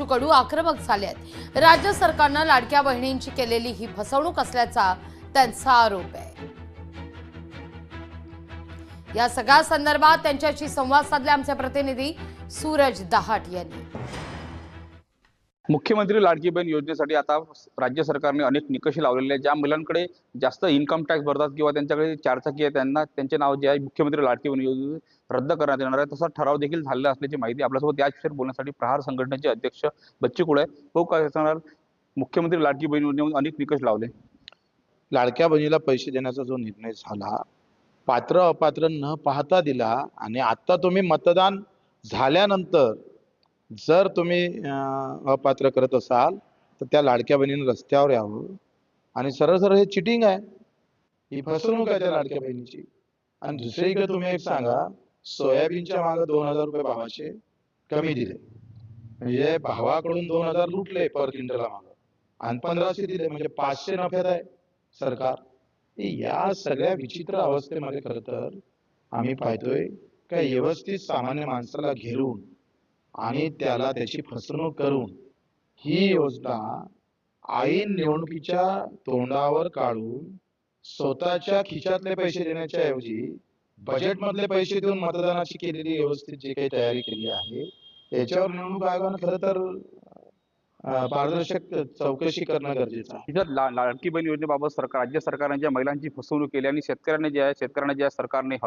कडू आक्रमक झाले आहेत. राज्य सरकारनं लाडक्या बहिणींची केलेली ही फसवणूक असल्याचा त्यांचा आरोप आहे. या सगळ्या संदर्भात त्यांच्याशी संवाद साधले आमचे प्रतिनिधी सूरज दहाट यांनी. मुख्यमंत्री लाडकी बहीण योजनेसाठी आता राज्य सरकारने अनेक निकष लावलेले आहेत. ज्या महिलांकडे जास्त इन्कम टॅक्स भरतात किंवा त्यांच्याकडे चारचाकी आहे त्यांना त्यांचे नाव जे आहे मुख्यमंत्री लाडकी बहीण योजने रद्द करण्यात येणार आहे. तसा ठराव देखील झालेला असल्याची माहिती आपल्यासोबत याच विषयावर बोलण्यासाठी प्रहार संघटनेचे अध्यक्ष बच्चू कुळे. आहे तो काय सांगणार? मुख्यमंत्री लाडकी बहीण योजनेमध्ये अनेक निकष लावले. लाडक्या बहिणीला पैसे देण्याचा जो निर्णय झाला पात्र अपात्र न पाहता दिला आणि आता तुम्ही मतदान झाल्यानंतर जर तुम्ही अपात्र करत असाल तर त्या लाडक्या बहिणीने रस्त्यावर यावं. आणि सरळ सरळ हे चिटिंग आहे. ही फसवणूक आहे त्या लाडक्या बहिणीची. आणि दुसरीकडे तुम्ही एक सांगा सोयाबीनच्या मागे दोन हजार रुपये भावाचे कमी दिले. म्हणजे भावाकडून दोन हजार लुटले पर क्विंटला मागं. आणि पंधराशे दिले म्हणजे पाचशे नफ्यात आहे सरकार. या सगळ्या विचित्र अवस्थेमध्ये खर तर आम्ही पाहतोय का व्यवस्थित सामान्य माणसाला घेरून आणि त्याला त्याची फसवणूक करून ही योजना ऐन निवडणुकीच्या तोंडावर काढून स्वतःच्या खिशातले पैसे देण्याच्या ऐवजी बजेटमधले पैसे देऊन मतदानाची केलेली व्यवस्थित जी काही तयारी केली आहे याच्यावर निवडणूक आयोगानं खरं तर पारदर्शक चौकशी करणं गरजेचं आहे. लाडकी बहीण योजनेबाबत सरकार राज्य सरकारने ज्या महिलांची फसवणूक केली आणि शेतकऱ्यांनी जे आहे शेतकऱ्यांना ज्या सरकारने